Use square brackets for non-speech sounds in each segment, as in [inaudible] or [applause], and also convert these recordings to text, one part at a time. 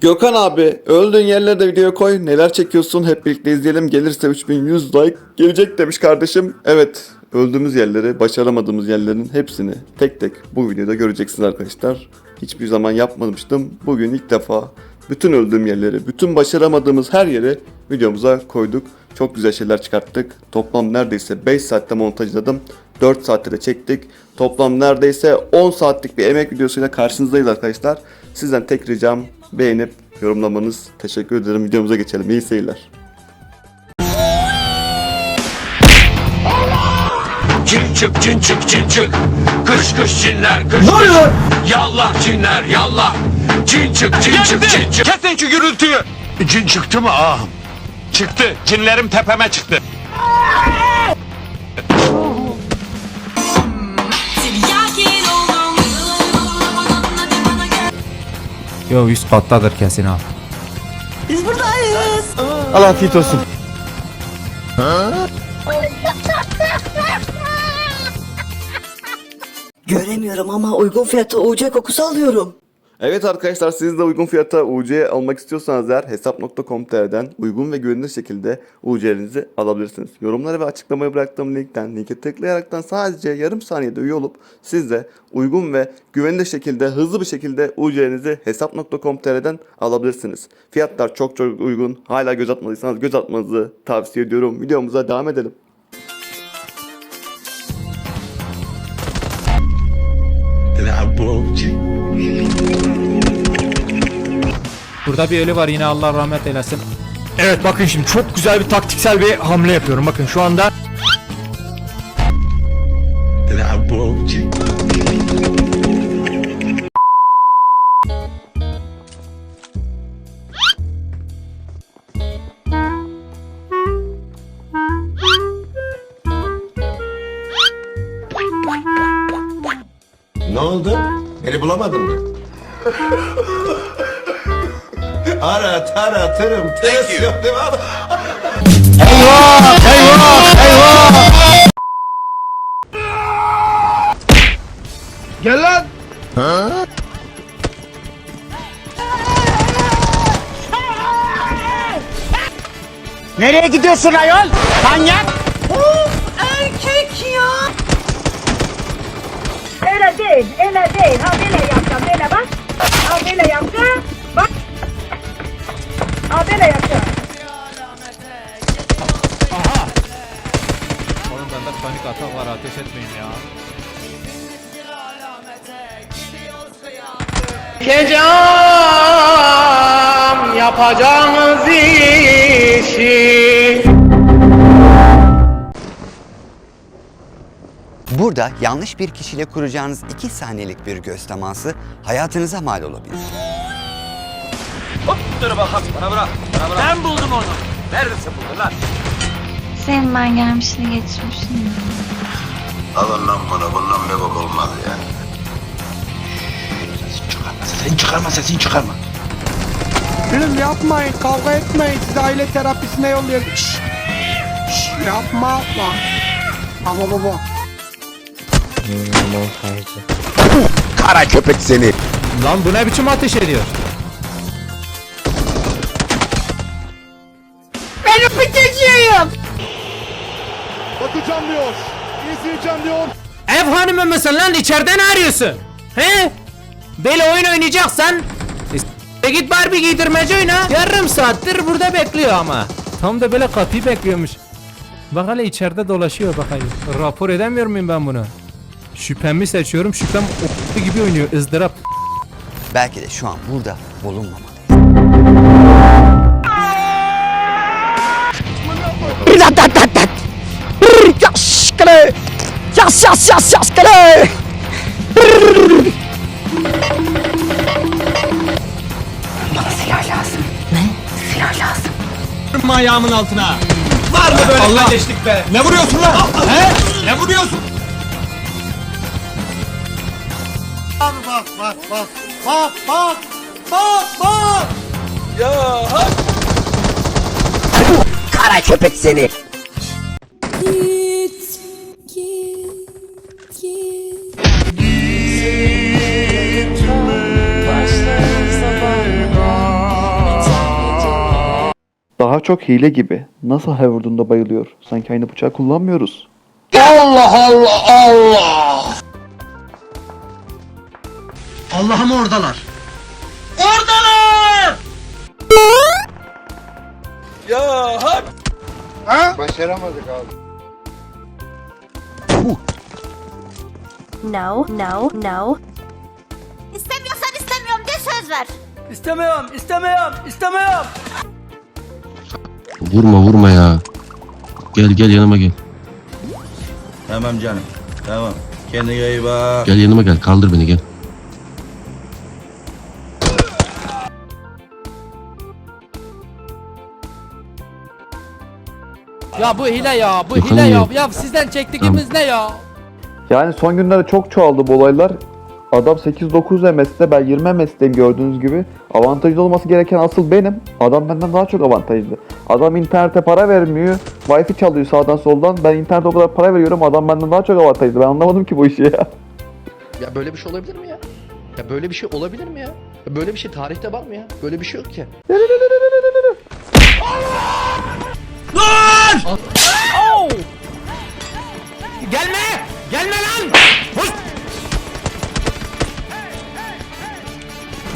Gökhan abi öldüğün yerlere de video koy. Neler çekiyorsun hep birlikte izleyelim. Gelirse 3100 like gelecek demiş kardeşim. Evet öldüğümüz yerleri, başaramadığımız yerlerin hepsini tek tek bu videoda göreceksiniz arkadaşlar. Hiçbir zaman yapmamıştım. Bugün ilk defa bütün öldüğüm yerleri, bütün başaramadığımız her yeri videomuza koyduk. Çok güzel şeyler çıkarttık. Toplam neredeyse 5 saatte montajladım. 4 saatte de çektik. Toplam neredeyse 10 saatlik bir emek videosuyla karşınızdayız arkadaşlar. Sizden tek ricam beğenip yorumlamanız. Teşekkür ederim. Videomuza geçelim. İyi seyirler. Cin çık cin çık cin çık Kış kış cinler kış Ne oluyor? Yallah cinler yallah Cin çık cin çık cin çık Kesin şu gürültüyü Cin çıktı mı ağam? Çıktı cinlerim tepeme çıktı. Yo üst kattadır kesin ha. Biz buradayız. Allah afiyet olsun. Göremiyorum ama uygun fiyata UC kokusu alıyorum. Evet arkadaşlar siz de uygun fiyata UC almak istiyorsanız eğer hesap.com.tr'den uygun ve güvenilir şekilde UC'lerinizi alabilirsiniz. Yorumlara ve açıklamaya bıraktığım linkten linke tıklayaraktan sadece yarım saniyede üye olup siz de uygun ve güvenilir şekilde hızlı bir şekilde UC'lerinizi hesap.com.tr'den alabilirsiniz. Fiyatlar çok çok uygun. Hala göz atmadıysanız göz atmanızı tavsiye ediyorum. Videomuza devam edelim. Burada bir ölü var yine Allah rahmet eylesin. Evet bakın şimdi çok güzel bir taktiksel bir hamle yapıyorum. Bakın şu anda Ne oldu? Beni bulamadın mı? [laughs] ara tara tırım tırıs yok değil mi abi? Gel lan. Nereye gidiyorsun ayol? Manyak. Erkek ya. Öyle değil, öyle değil. Ha böyle yapacağım, böyle bak. Ha böyle yapacağım. Yapacağım yapacağımız işi. Burada yanlış bir kişiyle kuracağınız 2 saniyelik bir göz teması hayatınıza mal olabilir. Dur bakalım bana bırak bana bırak Ben buldum onu Neredesin buldun lan Senin ben gelmişini getirmişsin. Alın lan bana bundan bir bok olmaz ya. Sesini çıkarma sesini çıkarma Oğlum yapmayın kavga etmeyin sizi aile terapisine yolluyorum. Şşş. Şşş, yapma yapma. Baba baba. Kara köpek seni. Lan bu ne biçim ateş ediyor? Bakacağım diyor. İzleyeceğim diyor. Ev hanımı mısın lan içeride ne arıyorsun? He? Böyle oyun oynayacaksan e, git Barbie giydirmece oyna. Yarım saattir burada bekliyor ama. Tam da böyle kapıyı bekliyormuş. Bak hele içeride dolaşıyor bakayım. Rapor edemiyor muyum ben bunu? Şüphemi seçiyorum. Şüphem o gibi oynuyor ızdırap. Belki de şu an burada bulunmamalı. Yas kale. Yas yas yas yas kale. ayağımın altına Var mı böyle Allah. kardeşlik be Ne vuruyorsun lan He Ne vuruyorsun Bak bak bak bak. Bak bak. Bak bak. Kara köpek seni. Daha çok hile gibi. Nasıl her vurduğunda bayılıyor? Sanki aynı bıçağı kullanmıyoruz. Allah'ım oradalar. No, no, no. İstemiyorsan istemiyorum de söz ver. İstemiyorum, istemiyorum, istemiyorum. Vurma vurma ya. Gel gel yanıma gel. Tamam canım. Tamam. Kendine iyi bak. Gel yanıma gel. Kaldır beni gel. Ya bu hile ya, bu Yok, hile ya. Ya sizden çektiğimiz ne ya? Yani son günlerde çok çoğaldı bu olaylar. Adam 8-9 MS'de ben 20 MS'deyim gördüğünüz gibi. Avantajlı olması gereken asıl benim. Adam benden daha çok avantajlı. Adam internete para vermiyor. Wi-Fi çalıyor sağdan soldan. Ben internete o kadar para veriyorum. Adam benden daha çok avantajlı. Ben anlamadım ki bu işi ya. Ya böyle bir şey olabilir mi ya? Ya böyle bir şey olabilir mi ya? Ya Böyle bir şey tarihte var mı ya? Böyle bir şey yok ki. Gelme! Gelme lan! Hoş!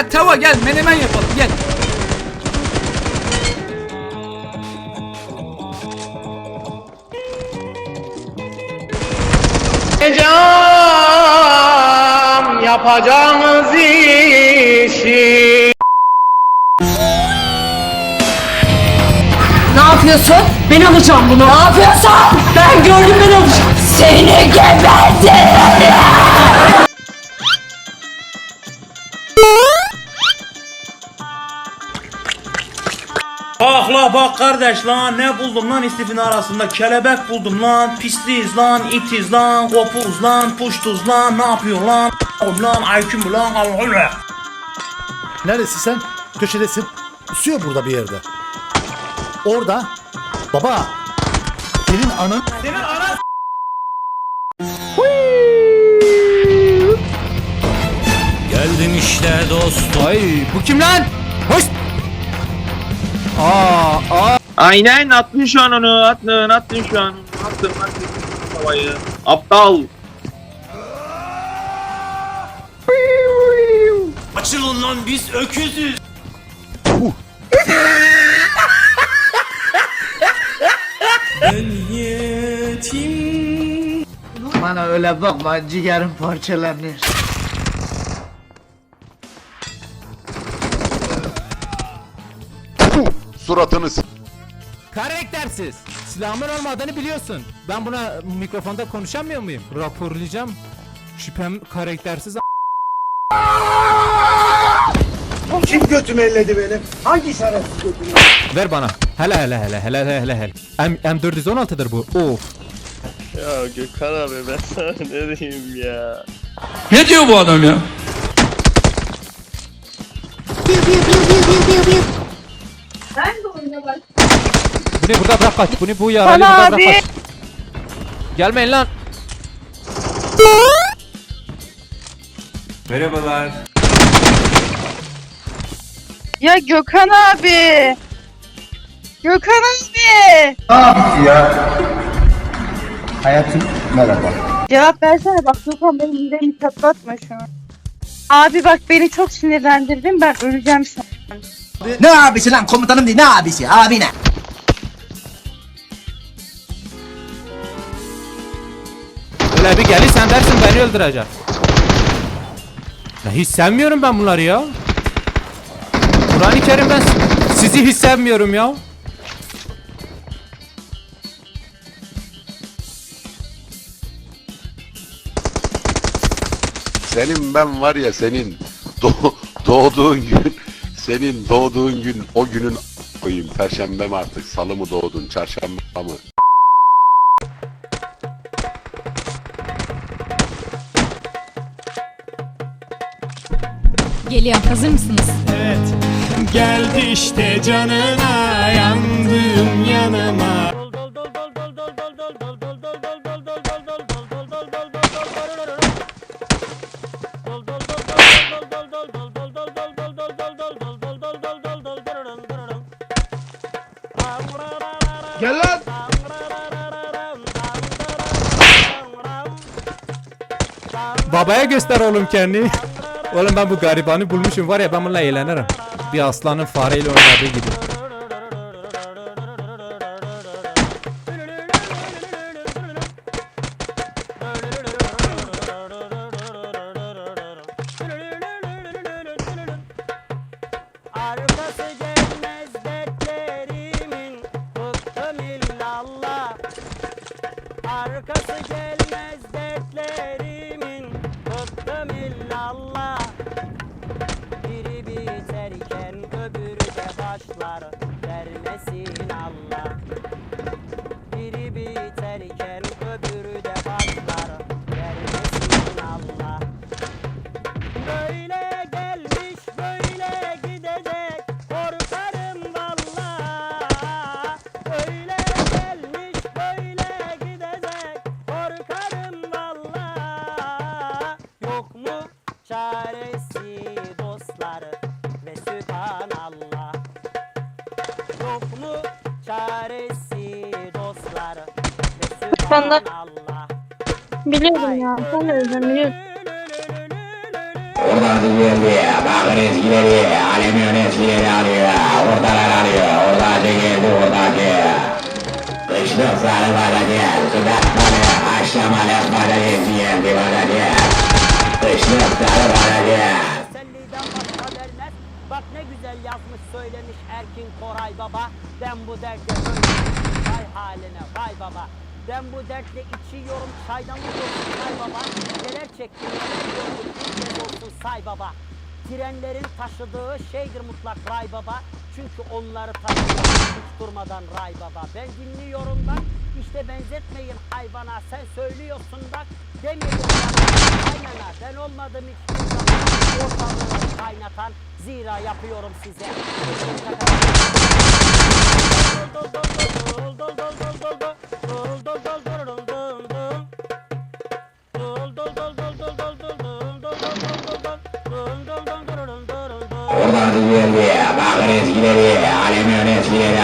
Ha tava gel menemen yapalım gel. Yapacağımız işi. Ne yapıyorsun? Ben alacağım bunu. Ne yapıyorsun? Ben gördüm ben alacağım. Seni gebertirim. Bak la bak kardeş lan ne buldum lan istifin arasında kelebek buldum lan pisliyiz lan itiz lan kopuz lan puştuz lan ne yapıyor lan lan ayküm lan Allah Neredesin sen? Köşedesin. Pusuyor burada bir yerde. Orada. Baba. Senin anın. Geldim işte dostum Ay bu kim lan? Aa, aa. Aynen attın şu an onu attın attın şu an attın attın havayı aptal Açılın lan biz öküzüz Bana öyle bakma ciğerim parçalanır. Suratını Karaktersiz. Silahımın olmadığını biliyorsun. Ben buna mikrofonda konuşamıyor muyum? Raporlayacağım. Şüphem karaktersiz a- Kim götümü elledi benim? Hangi şerefsiz götümü? Ver bana. Hele hele hele hele hele hele hele. M M416'dır bu. Of. Ya Gökhan abi ben sana [laughs] ne diyeyim ya Ne diyor bu adam ya? Bu ne burada bırak kaç. Bu ne bu ya? Burada bırak kaç. Gelmeyin lan. Ya Gökhan abi. Gökhan abi. Hayatım merhaba. Cevap versene bak Gökhan benim midemi çatlatma şu an. Abi bak beni çok sinirlendirdin ben öleceğim şu an. Ne abisi lan komutanım değil ne abisi abi ne? Öyle bir gelirsen dersin beni öldürecek. Ya hiç sevmiyorum ben bunları ya. Kur'an-ı Kerim ben sizi hiç sevmiyorum ya. Senin ben var ya senin [laughs] doğ- doğduğun gün Senin doğduğun gün o günün koyayım. Perşembe mi artık? Salı mı doğdun? Çarşamba mı? Geliyor. Hazır mısınız? Geldi işte canına yandım yanıma. Babaya göster oğlum kendini. Oğlum ben bu garibanı bulmuşum var ya ben bununla eğlenirim. Bir aslanın fareyle oynadığı gibi. Sübhanallah Biliyorum ya. Sen de özlem biliyorsun. Oradan düzeldi. Bakın eskileri. Alemiyon eskileri arıyor. Oradalar arıyor. Orada geldi oradaki. Kışlık sarı bana gel. Sıdatmalı. Aşlamalı bana geldi bana gel. Kışlık sarı bana. Bak ne güzel yazmış söylemiş Erkin Koray Baba. Ben bu dertle ölmüşüm vay haline vay baba. Ben bu dertle içiyorum çaydanlık olsun say baba. Neler çektim neler gördüm bir olsun say baba. Trenlerin taşıdığı şeydir mutlak ray baba. Çünkü onları taşıyor hiç durmadan ray baba. Ben dinliyorum bak işte benzetmeyin hayvana sen söylüyorsun bak. Demeyin bana kaynana ben olmadım zaman ortalığı kaynatan zira yapıyorum size. Oradan düzeldi. Oradan gidelim, bakırız gidelim, alemiyonuz gidelim,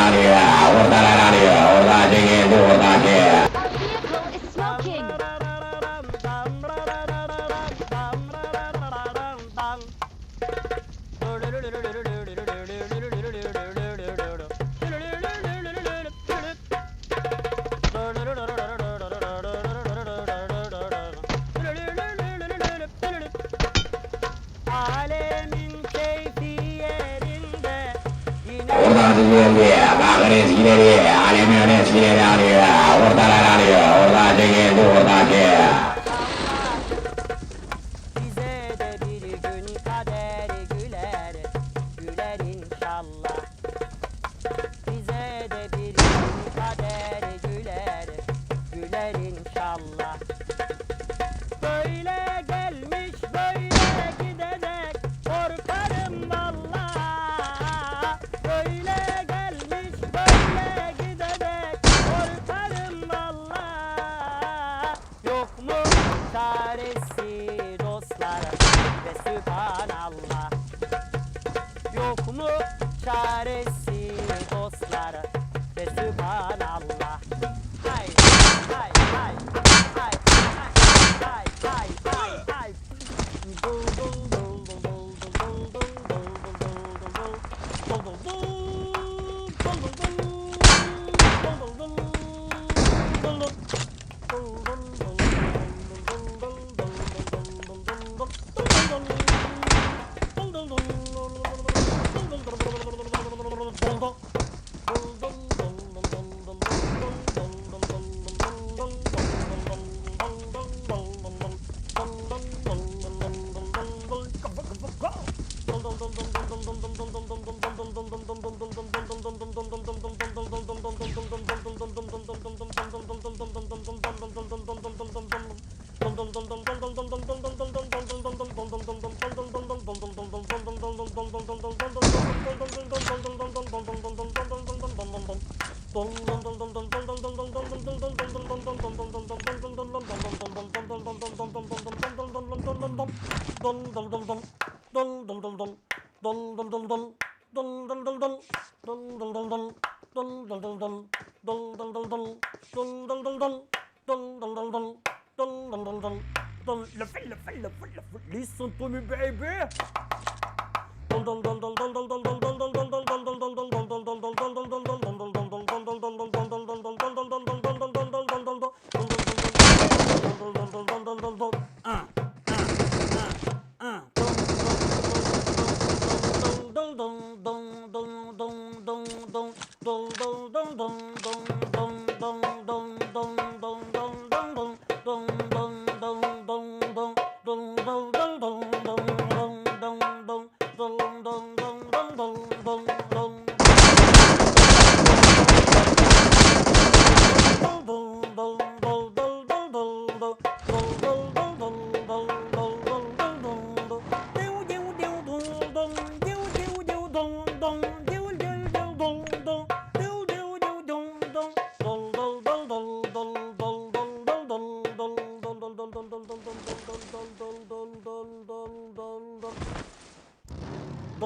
oradan alalım, oradan gidelim. နဲ့စီးရဲတဲ့အားလည်းများနဲ့စီးရဲတာတွေက Yok mu çaresi dostlar ve. Listen to me baby